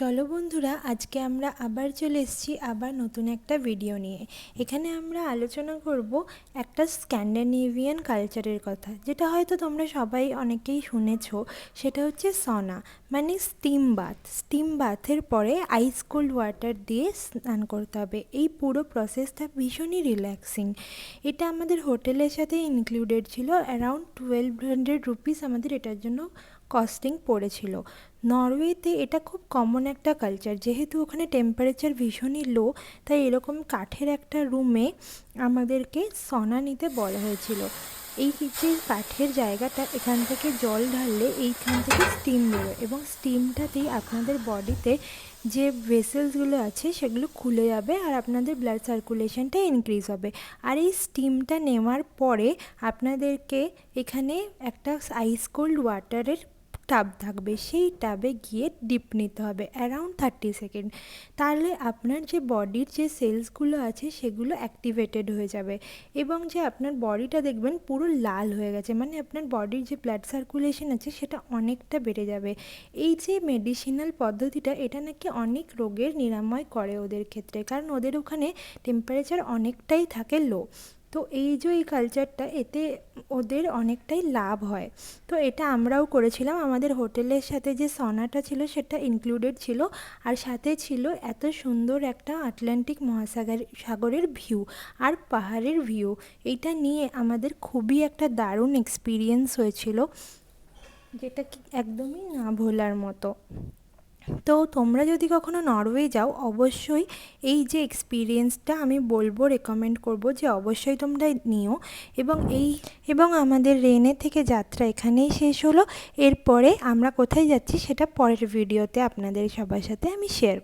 চলো বন্ধুরা, আজকে আমরা আবার চলে এসেছি আবার নতুন একটা ভিডিও নিয়ে। এখানে আমরা আলোচনা করব একটা স্ক্যান্ডানেভিয়ান কালচারের কথা, যেটা হয়তো তোমরা সবাই অনেকেই শুনেছো। সেটা হচ্ছে সনা মানে স্টিম বাথ স্টিম বাথের পরে আইস কোল্ড ওয়াটার দিয়ে স্নান করতে হবে। এই পুরো প্রসেসটা ভীষণই রিল্যাক্সিং এটা আমাদের হোটেলের সাথে ইনক্লুডেড ছিল অ্যারাউন্ড টুয়েলভ হান্ড্রেড রুপিস আমাদের এটার জন্য কস্টিং পড়েছিল। নরওয়েতে এটা খুব কমন একটা কালচার যেহেতু ওখানে টেম্পারেচার ভীষণই লো তাই এরকম কাঠের একটা রুমে আমাদেরকে সনা নিতে বলা হয়েছিল। এই যে কাঠের জায়গাটা, এখান থেকে জল ঢাললে এইখান থেকে স্টিম বেরোয় এবং স্টিমটাতেই আপনাদের বডিতে যে ভেসেলসগুলো আছে, সেগুলো খুলে যাবে আর আপনাদের ব্লাড সার্কুলেশনটা ইনক্রিজ হবে। আর এই স্টিমটা নেওয়ার পরে আপনাদেরকে এখানে একটা আইস কোল্ড ওয়াটারের টাব থাকবে, সেই টাবে গিয়ে ডিপ নিতে হবে অ্যারাউন্ড থার্টি সেকেন্ড তাহলে আপনার যে বডির যে সেলসগুলো আছে সেগুলো অ্যাক্টিভেটেড হয়ে যাবে এবং যে আপনার বডিটা দেখবেন পুরো লাল হয়ে গেছে মানে আপনার বডির যে ব্লাড সার্কুলেশন আছে সেটা অনেকটা বেড়ে যাবে। এই যে মেডিসিনাল পদ্ধতিটা, এটা নাকি অনেক রোগের নিরাময় করে ওদের ক্ষেত্রে, কারণ ওদের ওখানে টেম্পারেচার অনেকটাই থাকে লো তো এই যে এই কালচারটা এতে ওদের অনেকটাই লাভ হয়। তো এটা আমরাও করেছিলাম। আমাদের হোটেলের সাথে যে সনাটা ছিল, সেটা ইনক্লুডেড ছিল। আর সাথে ছিল এত সুন্দর একটা আটলান্টিক মহাসাগর, সাগরের ভিউ আর পাহাড়ের ভিউ এটা নিয়ে আমাদের খুবই একটা দারুণ এক্সপিরিয়েন্স হয়েছিল, যেটা কি একদমই না ভোলার মতো। তো তোমরা যদি কখনো নরওয়ে যাও, অবশ্যই এই যে এক্সপিরিয়েন্সটা আমি বলব রেকমেন্ড করব যে অবশ্যই তোমরা নিও। এবং এই, এবং আমাদের রেনে থেকে যাত্রা এখানেই শেষ হলো। এরপরে আমরা কোথায় যাচ্ছি সেটা পরের ভিডিওতে আপনাদের সবার সাথে আমি শেয়ার